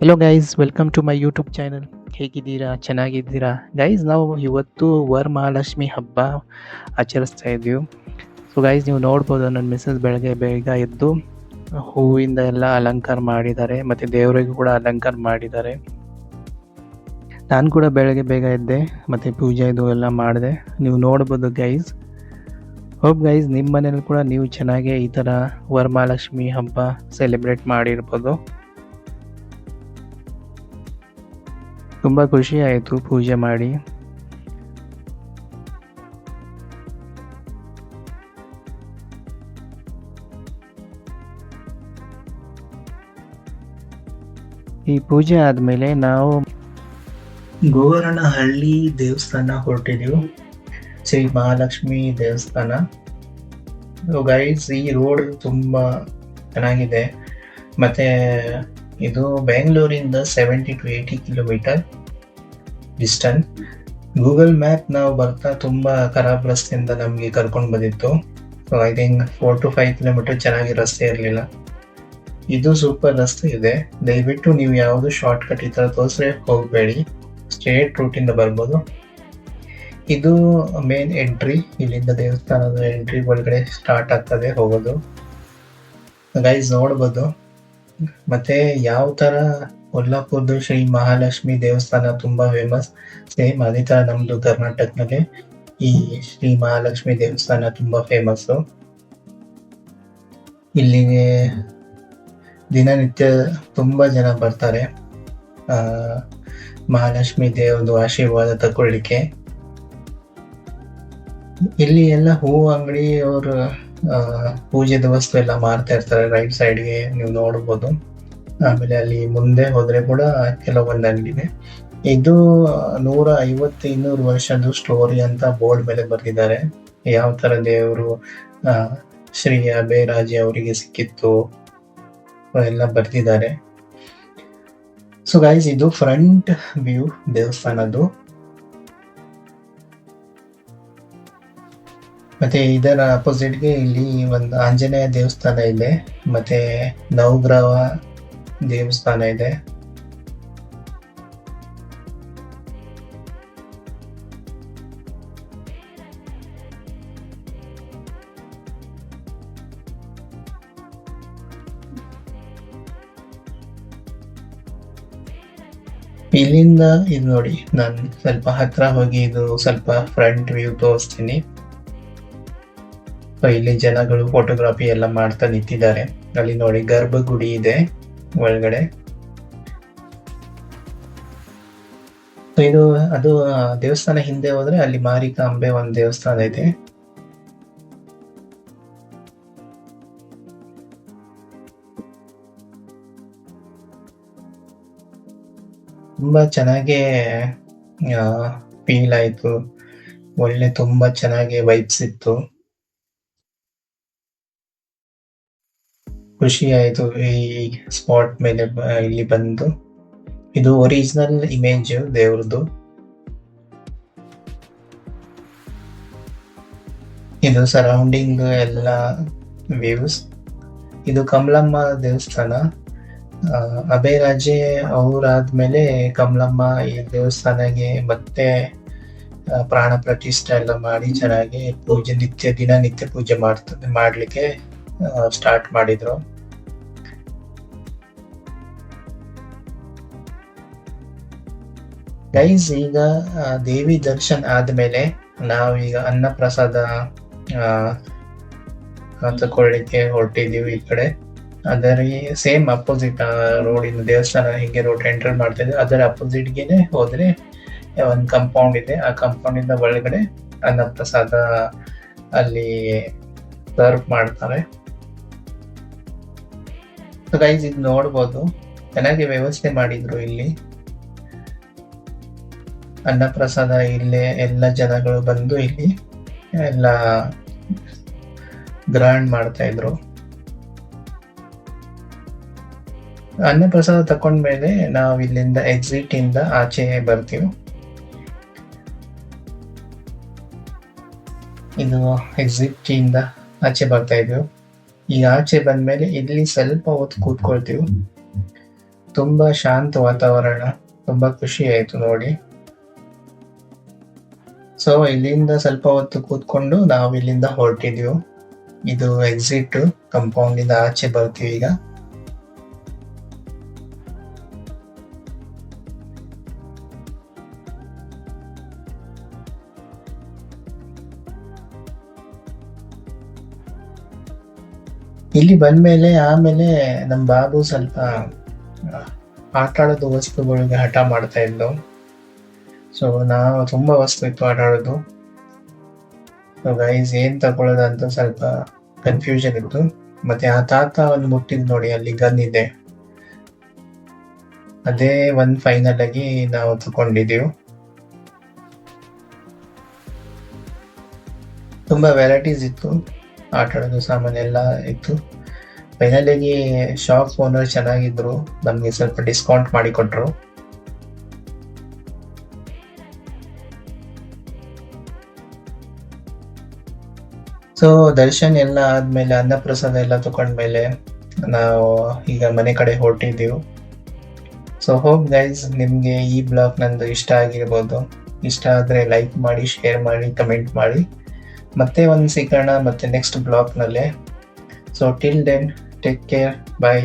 Hello guys welcome to my YouTube channel ಹೇಗಿದ್ದೀರಾ? ಚೆನ್ನಾಗಿದ್ದೀರಾ? Guys ನಾವು ಇವತ್ತು ವರಮಹಾಲಕ್ಷ್ಮಿ ಹಬ್ಬ ಆಚರಿಸ್ತಾ ಇದ್ದೀವಿ. ಸೊ ಗೈಸ್ ನೀವು ನೋಡ್ಬೋದು, ನನ್ನ ಮಿಸ್ಸಸ್ ಬೆಳಗ್ಗೆ ಬೇಗ ಎದ್ದು ಹೂವಿಂದ ಎಲ್ಲ ಅಲಂಕಾರ ಮಾಡಿದ್ದಾರೆ. ಮತ್ತು ದೇವರಿಗೂ ಕೂಡ ಅಲಂಕಾರ ಮಾಡಿದ್ದಾರೆ. ನಾನು ಕೂಡ ಬೆಳಗ್ಗೆ ಬೇಗ ಎದ್ದೆ, ಮತ್ತು ಪೂಜೆ ಇದು ಎಲ್ಲ ಮಾಡಿದೆ. ನೀವು ನೋಡ್ಬೋದು ಗೈಸ್ ಹೋಪ್ ಗೈಸ್ ನಿಮ್ಮ ಮನೇಲಿ ಕೂಡ ನೀವು ಚೆನ್ನಾಗಿ ಈ ಥರ ವರಮಹಾಲಕ್ಷ್ಮಿ ಹಬ್ಬ ಸೆಲೆಬ್ರೇಟ್ ಮಾಡಿರ್ಬೋದು. ತುಂಬ ಖುಷಿ ಆಯಿತು ಪೂಜೆ ಮಾಡಿ. ಈ ಪೂಜೆ ಆದಮೇಲೆ ನಾವು ಗೋವರ್ಣಹಳ್ಳಿ ದೇವಸ್ಥಾನ ಹೊರಟಿದ್ದೆವು ಶ್ರೀ ಮಹಾಲಕ್ಷ್ಮಿ ದೇವಸ್ಥಾನ. ಗೈಡ್ಸ್ ಈ ರೋಡ್ ತುಂಬ ಚೆನ್ನಾಗಿದೆ. ಮತ್ತೆ ಇದು ಬೆಂಗಳೂರಿಂದ seventy to eighty kilometre distance Google map ನಾವು ಬರ್ತಾ ತುಂಬ ಖರಾಬ್ ರಸ್ತೆಯಿಂದ ನಮಗೆ ಕರ್ಕೊಂಡು ಬಂದಿತ್ತು. So I think four to five kilometre ಚೆನ್ನಾಗಿ ರಸ್ತೆ ಇರಲಿಲ್ಲ. ಇದು ಸೂಪರ್ ರಸ್ತೆ ಇದೆ. ದಯವಿಟ್ಟು ನೀವು ಯಾವುದು ಶಾರ್ಟ್ ಕಟ್ ಈ ಥರ ತೋರಿಸ್ರೆ ಹೋಗಬೇಡಿ. ಸ್ಟ್ರೇಟ್ ರೂಟಿಂದ ಬರ್ಬೋದು. ಇದು ಮೇನ್ ಎಂಟ್ರಿ ಇಲ್ಲಿಂದ ದೇವಸ್ಥಾನದ ಎಂಟ್ರಿ ಒಳಗಡೆ ಸ್ಟಾರ್ಟ್ ಆಗ್ತದೆ ಹೋಗೋದು. ಗೈಸ್ ನೋಡ್ಬೋದು. ಮತ್ತೆ ಯಾವ ತರ ಕೊಲ್ಲಾಪುರದ ಶ್ರೀ ಮಹಾಲಕ್ಷ್ಮಿ ದೇವಸ್ಥಾನ ತುಂಬಾ ಫೇಮಸ್ ಸೇಮ್ ಅದೇ ತರ ನಮ್ದು ಕರ್ನಾಟಕದಲ್ಲಿ ಈ ಶ್ರೀ ಮಹಾಲಕ್ಷ್ಮಿ ದೇವಸ್ಥಾನ ತುಂಬಾ ಫೇಮಸ್ ಇಲ್ಲಿ ದಿನನಿತ್ಯ ತುಂಬಾ ಜನ ಬರ್ತಾರೆ. ಆ, ಮಹಾಲಕ್ಷ್ಮಿ ದೇವದು ಆಶೀರ್ವಾದ ತಗೊಳ್ಳಿಕ್ಕೆ. ಇಲ್ಲಿ ಎಲ್ಲ ಹೂ ಅಂಗಡಿ ಅವರು ಪೂಜೆದ ವಸ್ತು ಎಲ್ಲ ಮಾರ್ತಾ ಇರ್ತಾರೆ ರೈಟ್ ಸೈಡ್ಗೆ ನೀವು ನೋಡ್ಬೋದು. ಆಮೇಲೆ ಅಲ್ಲಿ ಮುಂದೆ ಹೋದ್ರೆ ಕೂಡ ಕೆಲವೊಂದು ಅಂಗಡಿದೆ ಇದು ನೂರ ಐವತ್ತು ಇನ್ನೂರು ವರ್ಷದ ಸ್ಟೋರಿ ಅಂತ ಬೋರ್ಡ್ ಮೇಲೆ ಬರೆದಿದ್ದಾರೆ. ಯಾವ ತರ ದೇವರು ಶ್ರೀಯ ಬೇರಾಜಿ ಅವರಿಗೆ ಸಿಕ್ಕಿತ್ತು, ಎಲ್ಲ ಬರ್ತಿದ್ದಾರೆ ಸೊ ಗೈಸ್ ಇದು ಫ್ರಂಟ್ ವ್ಯೂ ದೇವಸ್ಥಾನದ್ದು. ಮತ್ತೆ ಇದರ ಅಪೋಸಿಟ್ಗೆ ಇಲ್ಲಿ ಒಂದು ಆಂಜನೇಯ ದೇವಸ್ಥಾನ ಇದೆ, ಮತ್ತೆ ನವಗ್ರಹ ದೇವಸ್ಥಾನ ಇದೆ. ಇಲ್ಲಿಂದ ಇದು ನೋಡಿ, ನಾನು ಸ್ವಲ್ಪ ಹತ್ರ ಹೋಗಿ ಇದು ಸ್ವಲ್ಪ ಫ್ರಂಟ್ ವ್ಯೂ ತೋರಿಸ್ತೀನಿ. ಇಲ್ಲಿ ಜನಗಳು ಫೋಟೋಗ್ರಾಫಿ ಎಲ್ಲ ಮಾಡ್ತಾ ನಿಂತಿದ್ದಾರೆ. ಅಲ್ಲಿ ನೋಡಿ ಗರ್ಭಗುಡಿ ಇದೆ ಒಳಗಡೆ. ಇದು, ಅದು ದೇವಸ್ಥಾನ ಹಿಂದೆ ಹೋದ್ರೆ ಅಲ್ಲಿ ಮಾರಿಕಾಂಬೆ ಒಂದು ದೇವಸ್ಥಾನ ಇದೆ. ತುಂಬಾ ಚೆನ್ನಾಗಿ ಫೀಲ್ ಆಯ್ತು. ಒಳ್ಳೆ, ತುಂಬಾ ಚೆನ್ನಾಗಿ ವೈಬ್ಸ್ ಇತ್ತು. ಖುಷಿ ಆಯಿತು ಈ ಸ್ಪಾಟ್ ಮೇಲೆ ಇಲ್ಲಿ ಬಂದು. ಇದು ಒರಿಜಿನಲ್ ಇಮೇಜ್ ದೇವ್ರದ್ದು. ಇದು ಸರೌಂಡಿಂಗ್ ಎಲ್ಲ ವ್ಯೂಸ್ ಇದು ಕಮಲಮ್ಮ ದೇವಸ್ಥಾನ. ಅಭಯ ರಾಜೆ ಅವರಾದ್ಮೇಲೆ ಕಮಲಮ್ಮ ಈ ದೇವಸ್ಥಾನಗೆ ಮತ್ತೆ ಪ್ರಾಣ ಪ್ರತಿಷ್ಠೆ ಎಲ್ಲ ಮಾಡಿ ಚೆನ್ನಾಗಿ ಪೂಜೆ ನಿತ್ಯ ದಿನ ನಿತ್ಯ ಪೂಜೆ ಮಾಡ್ತದೆ, ಮಾಡ್ಲಿಕ್ಕೆ. ಸ್ಟಾರ್ಟ್ ಮಾಡಿದ್ರು. ಗೈಸ್ ಈಗ ದೇವಿ ದರ್ಶನ್ ಆದ್ಮೇಲೆ ನಾವೀಗ ಅನ್ನ ಪ್ರಸಾದ ತಕೊಳ್ಳಿಕ್ಕೆ ಹೊರಟಿದೀವಿ ಈ ಕಡೆ. ಅದರ ಸೇಮ್ ಅಪೋಸಿಟ್ ರೋಡಿನ ದೇವಸ್ಥಾನ ಹಿಂಗೆ ರೋಡ್ ಎಂಟರ್ ಮಾಡ್ತಾ ಇದ್ದೀವಿ ಅದರ ಅಪೋಸಿಟ್ಗೆ ಹೋದ್ರೆ ಒಂದು ಕಂಪೌಂಡ್ ಇದೆ. ಆ ಕಂಪೌಂಡ್ ಇಂದ ಒಳಗಡೆ ಅನ್ನ ಪ್ರಸಾದ ಅಲ್ಲಿ ಸರ್ವ್ ಮಾಡ್ತಾರೆ. ಗೈಸ್ ಇದು ನೋಡ್ಬೋದು. ಚೆನ್ನಾಗಿ ವ್ಯವಸ್ಥೆ ಮಾಡಿದ್ರು ಇಲ್ಲಿ. ಅನ್ನಪ್ರಸಾದ ಇಲ್ಲೇ ಎಲ್ಲ ಜನಗಳು ಬಂದು ಇಲ್ಲಿ ಎಲ್ಲ ಗ್ರಾಂಡ್ ಮಾಡ್ತಾ ಇದ್ರು. ಅನ್ನಪ್ರಸಾದ ತಕೊಂಡ್ಮೇಲೆ ನಾವು ಇಲ್ಲಿಂದ ಎಕ್ಸಿಟ್ ಇಂದ ಆಚೆ ಬರ್ತೀವಿ. ಇದು ಎಕ್ಸಿಟ್ ಇಂದ ಆಚೆ ಬರ್ತಾ ಇದ್ವಿ. ಈಗ ಆಚೆ ಬಂದ್ಮೇಲೆ ಇಲ್ಲಿ ಸ್ವಲ್ಪ ಹೊತ್ತು ಕೂತ್ಕೊಳ್ತೀವಿ. ತುಂಬಾ ಶಾಂತ ವಾತಾವರಣ, ತುಂಬಾ ಖುಷಿ ಆಯ್ತು ನೋಡಿ. ಸೊ ಇಲ್ಲಿಂದ ಸ್ವಲ್ಪ ಹೊತ್ತು ಕೂತ್ಕೊಂಡು ನಾವು ಇಲ್ಲಿಂದ ಹೊರಟಿದ್ವಿ. ಇದು ಎಕ್ಸಿಟ್ ಕಂಪೌಂಡಿಂದ ಆಚೆ ಬರ್ತೀವಿ ಈಗ. ಇಲ್ಲಿ ಬಂದ್ಮೇಲೆ ಆಮೇಲೆ ನಮ್ಮ ಬಾಬು ಸ್ವಲ್ಪ ಆಟ ಆಡೋದು ವಸ್ತುಗಳಿಗೆ ಹಠ ಮಾಡ್ತಾ ಇದ್ಲು. ಸೊ ನಾವು ತುಂಬಾ ವಸ್ತು ಇತ್ತು ಆಟ ಆಡೋದು ಸೊ ಗೈಸ್ ಏನ್ ತಗೊಳ್ಳೋದು ಅಂತ ಸ್ವಲ್ಪ ಕನ್ಫ್ಯೂಷನ್ ಇತ್ತು. ಮತ್ತೆ ಆ ತಾತ ಒಂದು ಮುಟ್ಟಿದ್ ನೋಡಿ, ಅಲ್ಲಿ ಗನ್ ಇದೆ. ಅದೇ ಒಂದ್ ಫೈನಲ್ ಆಗಿ ನಾವು ತಗೊಂಡಿದೀವಿ. ತುಂಬಾ ವೆರೈಟೀಸ್ ಇತ್ತು. ಆಟ ಆಡೋದು ಎಲ್ಲಾ ಇತ್ತು. ಫೈನಲ್ ಆಗಿ ಶಾಪ್ ಓನರ್ ಚೆನ್ನಾಗಿದ್ರು. ನಮ್ಗೆ ಸ್ವಲ್ಪ ಡಿಸ್ಕೌಂಟ್ ಮಾಡಿಕೊಟ್ರು ಸೊ ದರ್ಶನ್ ಎಲ್ಲ ಆದ್ಮೇಲೆ, ಅನ್ನಪ್ರಸಾದ ಎಲ್ಲ ತಗೊಂಡ್ಮೇಲೆ ನಾವು ಈಗ ಮನೆ ಕಡೆ ಹೊರಟಿದ್ದೀವಿ. ಸೊ ಹೋಪ್ ಗೈಸ್ ನಿಮ್ಗೆ ಈ ಬ್ಲಾಗ್ ನಂದು ಇಷ್ಟ ಆಗಿರ್ಬೋದು. ಇಷ್ಟ ಆದ್ರೆ ಲೈಕ್ ಮಾಡಿ ಶೇರ್ ಮಾಡಿ ಕಮೆಂಟ್ ಮಾಡಿ. ಮತ್ತೆ ಒಂದು ಸಿಗೋಣ ಮತ್ತೆ next ಬ್ಲಾಗ್ನಲ್ಲೇ so till then take care bye